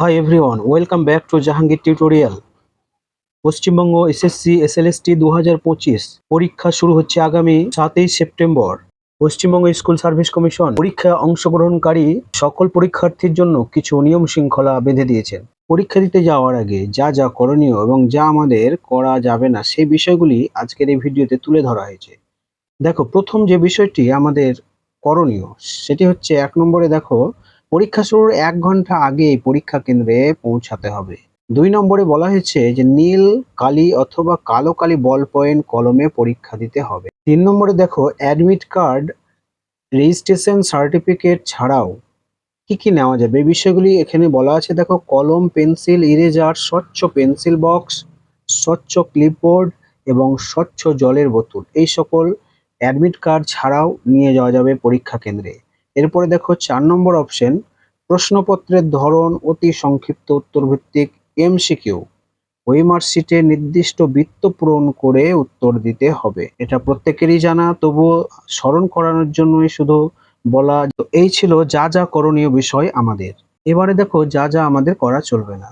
Hi everyone, welcome back to Jahangir tutorial Paschimbanga SSC SLST দু হাজার পঁচিশ পরীক্ষা শুরু হচ্ছে আগামী সাতই September. Paschimbanga school service commission পরীক্ষা অংশগ্রহণকারী সকল পরীক্ষার্থীর জন্য কিছু নিয়ম শৃঙ্খলা বেঁধে দিয়েছেন। পরীক্ষা দিতে যাওয়ার আগে যা যা করণীয় এবং যা আমাদের করা যাবে না সেই বিষয়গুলি আজকের এই ভিডিওতে তুলে ধরা হয়েছে। দেখো প্রথম যে বিষয়টি আমাদের করণীয় সেটি হচ্ছে এক নম্বরে দেখো পরীক্ষা শুরুর এক ঘণ্টা আগে পরীক্ষা কেন্দ্রে পৌঁছাতে হবে। দুই নম্বরে বলা হয়েছে যে নীল, কালি অথবা কালো কালি বল পয়েন্ট কলমে পরীক্ষা দিতে হবে। তিন নম্বরে দেখো, অ্যাডমিট কার্ড, রেজিস্ট্রেশন সার্টিফিকেট ছাড়াও কি কি নেওয়া যাবে? এই বিষয়গুলি এখানে বলা আছে। দেখো, কলম, পেন্সিল, ইরেজার, স্বচ্ছ পেন্সিল বক্স, স্বচ্ছ ক্লিপবোর্ড এবং স্বচ্ছ জলের বোতল। এই সকল অ্যাডমিট কার্ড ছাড়াও নিয়ে যাওয়া যাবে পরীক্ষা কেন্দ্রে। এরপরে দেখো চার নম্বর অপশন প্রশ্নপত্রের ধরন অতি সংক্ষিপ্ত উত্তর ভিত্তিক এমসিকিউ ওই মার্কশিটে নির্দিষ্ট বৃত্ত পূরণ করে উত্তর দিতে হবে। এটা প্রত্যেকেরই জানা, তবুও স্মরণ করানোর জন্যই শুধু বলা এই ছিল যা যা করণীয় বিষয় আমাদের। এবারে দেখো যা যা আমাদের করা চলবে না।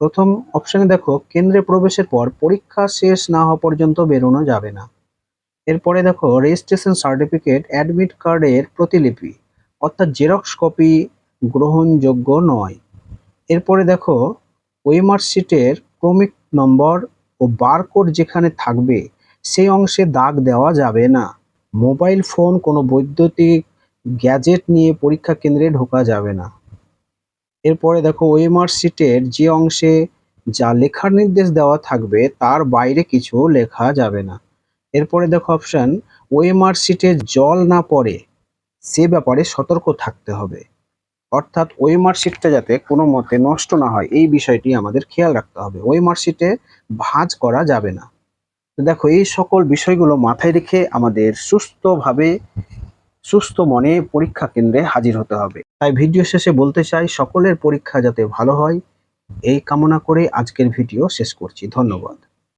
প্রথম অপশনে দেখো, কেন্দ্রে প্রবেশের পর পরীক্ষা শেষ না হওয়া পর্যন্ত বেরোনো যাবে না। এরপরে দেখো রেজিস্ট্রেশন সার্টিফিকেট অ্যাডমিট কার্ডের প্রতিলিপি। অর্থাৎ জেরক্স কপি গ্রহণযোগ্য নয়। এরপরে দেখো ওই মার্কশিটের ক্রমিক নম্বর ও বারকোড যেখানে থাকবে, সেই অংশে দাগ দেওয়া যাবে না। মোবাইল ফোন কোনো বৈদ্যুতিক গ্যাজেট নিয়ে পরীক্ষা কেন্দ্রে ঢোকা যাবে না। এরপরে দেখো ওই মার্কশিটের যে অংশে যা লেখার নির্দেশ দেওয়া থাকবে, তার বাইরে কিছু লেখা যাবে না। এরপরে দেখো অপশন ওএমআর শিটে জল না পড়ে। সে ব্যাপারে সতর্ক থাকতে হবে। অর্থাৎ ওএমআর শিটটা যাতে কোনো মতে নষ্ট না হয়, এই বিষয়টি আমাদের খেয়াল রাখতে হবে। ওএমআর শিটে ভাঁজ করা যাবে না। তো দেখো, এই সকল বিষয়গুলো মাথায় রেখে আমাদের সুস্থভাবে, সুস্থ মনে পরীক্ষা কেন্দ্রে হাজির হতে হবে। তাই ভিডিও শেষে বলতে চাই, সকলের পরীক্ষা যাতে ভালো হয়, এই কামনা করে আজকের ভিডিও শেষ করছি। ধন্যবাদ।